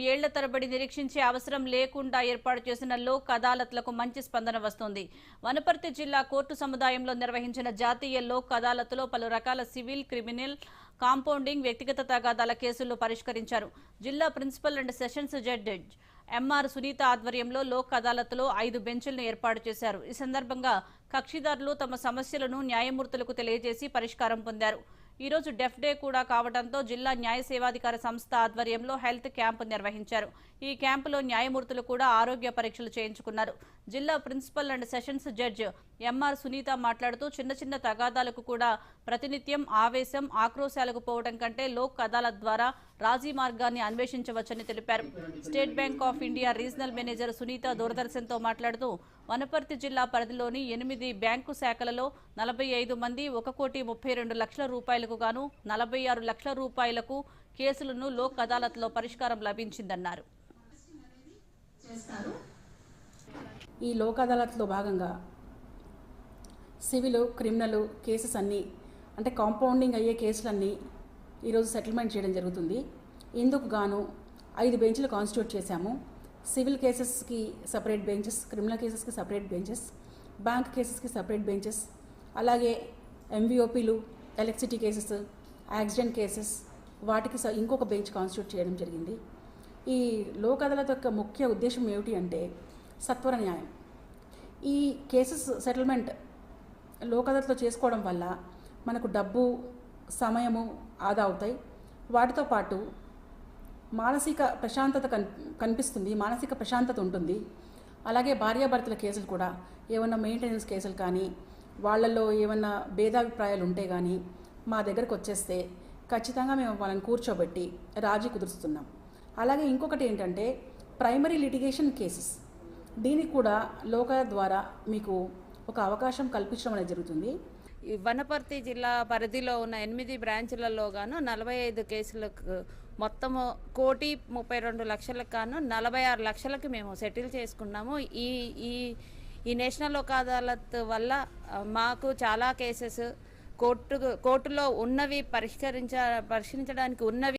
ఏళ్ళ తరబడి నిరీక్షించే అవసరం లేకుండా ఏర్పాటు చేసిన లోక్ అదాలత్లకు మంచి స్పందన వస్తోంది. వనపర్తి జిల్లా కోర్టు సముదాయంలో నిర్వహించిన జాతీయ లోక్ అదాలత్లో పలు రకాల సివిల్ క్రిమినల్ కాంపౌండింగ్ వ్యక్తిగత తగాదాల కేసులు పరిష్కరించారు. జిల్లా principal and sessions judge MR Sunitha ఆధ్వర్యంలో లోక్ అదాలత్లో ఐదు బెంచులను ఏర్పాటు చేశారు. ఈ సందర్భంగా కక్షిదారులు తమ సమస్యలను న్యాయమూర్తులకు తెలియజేసి పరిష్కారం పొందారు. ఈరోజు డెఫ్ డే కూడా కావడంతో జిల్లా న్యాయ సేవాధికార సంస్థ ఆధ్వర్యంలో హెల్త్ క్యాంప్ నిర్వహించారు. ఈ క్యాంపులో న్యాయమూర్తులు కూడా ఆరోగ్య పరీక్షలు చేయించుకున్నారు. జిల్లా principal and sessions judge MR Sunitha మాట్లాడుతూ చిన్న చిన్న తగాదాలకు కూడా ప్రతినిత్యం ఆవేశం ఆక్రోశాలకు పోవడం కంటే లోక్ అదాలత్ ద్వారా రాజీ మార్గాన్ని అన్వేషించవచ్చని తెలిపారు. State Bank of India regional manager Sunitha దూరదర్శన్తో మాట్లాడుతూ వనపర్తి జిల్లా పరిధిలోని ఎనిమిది బ్యాంకు శాఖలలో నలభై ఐదు మంది ఒక కోటి ముప్పై రెండు లక్షల రూపాయలకు గాను నలభై ఆరు లక్షల రూపాయలకు కేసులను లోక్ అదాలత్లో పరిష్కారం లభించిందన్నారు. ఈ లోక్ అదాలత్లో భాగంగా సివిల్ క్రిమినల్ కేసెస్ అన్నీ అంటే కాంపౌండింగ్ అయ్యే కేసులన్నీ ఈరోజు సెటిల్మెంట్ చేయడం జరుగుతుంది. ఇందుకు గాను ఐదు బెంచ్లు కాన్స్టిట్యూట్ చేశాము. సివిల్ కేసెస్కి సపరేట్ బెంచెస్ క్రిమినల్ కేసెస్కి సపరేట్ బెంచెస్ బ్యాంక్ కేసెస్కి సపరేట్ బెంచెస్ అలాగే ఎంవిఓపీలు ఎలక్ట్రిసిటీ కేసెస్ యాక్సిడెంట్ కేసెస్ వాటికి స- ఇంకొక బెంచ్ కాన్స్టిట్యూట్ చేయడం జరిగింది. ఈ లోక్ అదాలత్ యొక్క ముఖ్య ఉద్దేశం ఏమిటి అంటే సత్వర న్యాయం. ఈ కేసెస్ సెటిల్మెంట్ లోక్ అదాలత్లో చేసుకోవడం వల్ల మనకు డబ్బు సమయము ఆదా అవుతాయి. వాటితో పాటు మానసిక ప్రశాంతత కన్ కనిపిస్తుంది మానసిక ప్రశాంతత ఉంటుంది. అలాగే భార్యాభర్తల కేసులు కూడా ఏమన్నా మెయింటెనెన్స్ కేసులు కానీ వాళ్ళల్లో ఏమన్నా భేదాభిప్రాయాలు ఉంటే కానీ మా దగ్గరకు వచ్చేస్తే ఖచ్చితంగా మేము వాళ్ళని కూర్చోబెట్టి రాజీ కుదురుస్తున్నాం. అలాగే ఇంకొకటి ఏంటంటే ప్రైమరీ లిటిగేషన్ కేసెస్. దీనికి కూడా లోక ద్వారా మీకు ఒక అవకాశం కల్పించడం అనేది జరుగుతుంది. ఈ వనపర్తి జిల్లా పరిధిలో ఉన్న ఎనిమిది బ్రాంచ్లలో గాను నలభై ఐదు కేసులకు మొత్తము కోటి ముప్పై రెండు లక్షలకు గాను నలభై ఆరు లక్షలకి మేము సెటిల్ చేసుకున్నాము. ఈ ఈ ఈ నేషనల్ లోక్ అదాలత్ వల్ల మాకు చాలా కేసెస్ కోర్టు కోర్టులో ఉన్నవి పరిష్కరించ పరిష్కరించడానికి ఉన్నవి